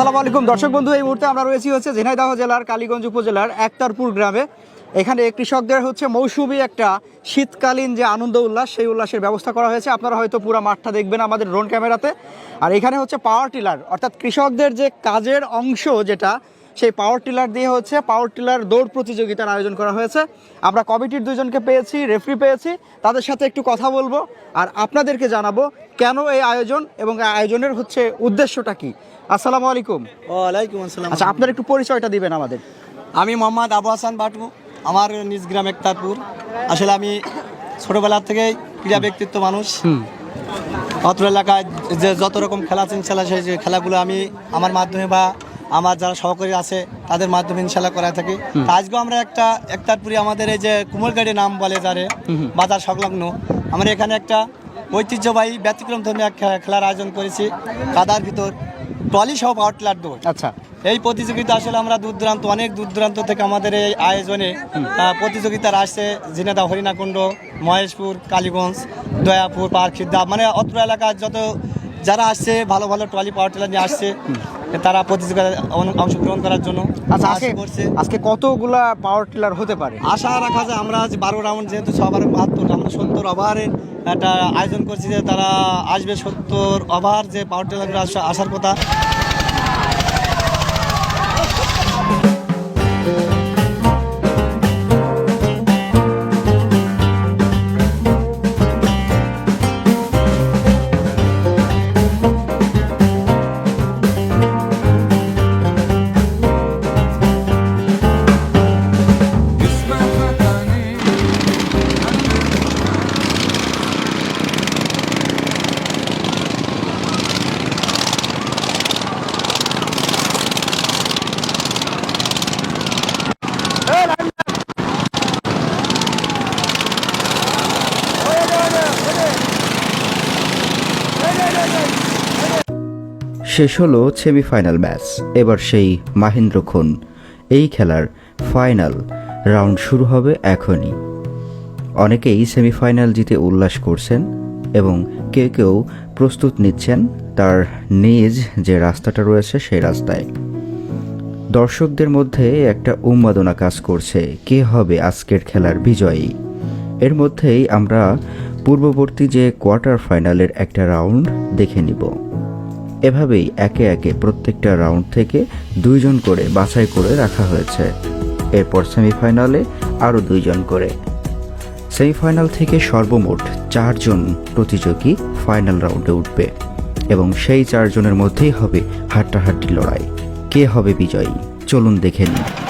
আসসালামু আলাইকুম। দর্শক বন্ধু, এই মুহূর্তে আমরা রয়েছি হচ্ছে ঝিনাইদহ জেলার কালীগঞ্জ উপজেলার একতারপুর গ্রামে। এখানে কৃষকদের হচ্ছে মৌসুমি একটা শীতকালীন যে আনন্দ উল্লাস, সেই উল্লাসের ব্যবস্থা করা হয়েছে। আপনারা হয়তো পুরো মাঠটা দেখবেন আমাদের ড্রোন ক্যামেরাতে। আর এখানে হচ্ছে পাওয়ার টিলার, অর্থাৎ কৃষকদের যে কাজের অংশ যেটা, সেই পাওয়ার টিলার দিয়ে হচ্ছে পাওয়ার টিলার দৌড় প্রতিযোগিতার আয়োজন করা হয়েছে। আমরা কমিটির দুজনকে পেয়েছি, রেফারি পেয়েছি। তাদের সাথে একটু কথা বলব আর আপনাদেরকে জানাব কেন এই আয়োজন এবং আয়োজনের হচ্ছে উদ্দেশ্যটা কি। আসসালামু আলাইকুম। ওয়ালাইকুম আসসালাম। আচ্ছা আপনার একটু পরিচয়টা দিবেন আমাদের। আমি মোহাম্মদ আবু হাসান বাটু আমার নিজ গ্রাম একতারপুর। আসলে আমি ছোটবেলা থেকে ক্রীড়া ব্যক্তিত্ব মানুষ। অত্র এলাকায় যে যত রকম খেলা আছে ইনশাল্লাহ সেই যে খেলাগুলো আমি আমার মাধ্যমে বা আমার যারা সহকারী আছে তাদের মাধ্যমে ইনশাল্লাহ করা থাকি। তা আজকেও আমরা একটা একতারপুরি আমাদের এই যে কুমোরগাড়ি নাম বলে যারে বাজার সংলগ্ন আমরা এখানে একটা ঐতিহ্যবাহী ব্যতিক্রম ধর্মী এক খেলার আয়োজন করেছি। কাদার ভিতর। ট্রলি সব টিলার দৌড় আচ্ছা। এই প্রতিযোগিতা আসলে আমরা দূর দূরান্ত অনেক দূর দূরান্ত থেকে আমাদের এই আয়োজনে প্রতিযোগিতার আসছে ঝিনাদা হরিণাকুণ্ড মহেশপুর কালীগঞ্জ দয়াপুর পারখিদ্দা মানে অত্র এলাকার যত যারা আসছে ভালো ভালো ট্রলি পাওয়ার টিলার নিয়ে আসছে তারা প্রতিযোগিতায় অংশগ্রহণ করার জন্য আচ্ছা আজকে আশা করছে। আজকে কতগুলা পাওয়ার টিলার হতে পারে? আশা রাখা যায় আমরা আজ বারো রাউন্ড যেহেতু সবার বাহাত্তর আমরা সত্তর ওভারের একটা আয়োজন করছি যে তারা আসবে সত্তর ওভার যে পাওয়ার টেলার আসা- আসার কথা। শেষ হলো সেমিফাইনাল ম্যাচ। এবার সেই মাহেন্দ্র খুন। এই খেলার ফাইনাল রাউন্ড শুরু হবে এখনই। অনেকেই সেমিফাইনাল জিতে উল্লাস করছেন এবং কেউ কেউ প্রস্তুত নিচ্ছেন তার নিজ যে রাস্তাটা রয়েছে সেই রাস্তায়। দর্শকদের মধ্যে একটা উন্মাদনা কাজ করছে, কে হবে আজকের খেলার বিজয়ী? এর মধ্যেই আমরা পূর্ববর্তী যে কোয়ার্টার ফাইনালের একটা রাউন্ড দেখে নিব। এভাবেই একে একে প্রত্যেকটা রাউন্ড থেকে দুইজন করে বাছাই করে রাখা হয়েছে। এরপর সেমিফাইনালে আরও দুইজন করে। সেমিফাইনাল থেকে সর্বমোট চারজন প্রতিযোগী ফাইনাল রাউন্ডে উঠবে এবং সেই চারজনের মধ্যেই হবে হাড্ডাহাড্ডি লড়াই। কে হবে বিজয়ী? চলুন দেখে নিই।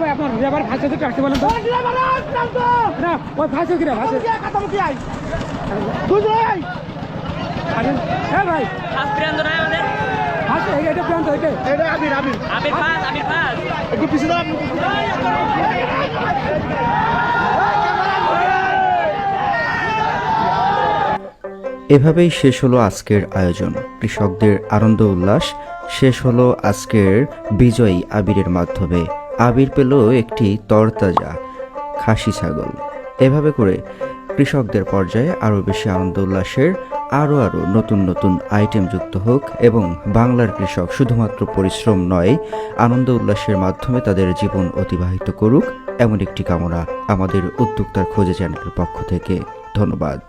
ভাই আপনার লেবার ভাষা আসতে বলেন তো। না ওই ভাষা কিরা ভাষা হ্যাঁ ভাই। প্রিয়ান্ত নয় আমাদের। ভাষা এটা প্রান্ত এটা আবির ফাজ আবির ফাজ এভাবেই শেষ হলো আজকের আয়োজন। কৃষকদের আনন্দ উল্লাস। শেষ হলো আজকের বিজয়ী আবিরের মাধ্যমে। আবির পেল একটি তরতাজা খাসি ছাগল। এভাবে করে কৃষকদের পর্যায়ে আরও বেশি আনন্দ উল্লাসের আরও আরও নতুন নতুন আইটেম যুক্ত হোক এবং বাংলার কৃষক শুধুমাত্র পরিশ্রম নয়, আনন্দ উল্লাসের মাধ্যমে তাদের জীবন অতিবাহিত করুক, এমন একটি কামনা আমাদের উদ্যোক্তার খোঁজে চ্যানেলের পক্ষ থেকে। ধন্যবাদ।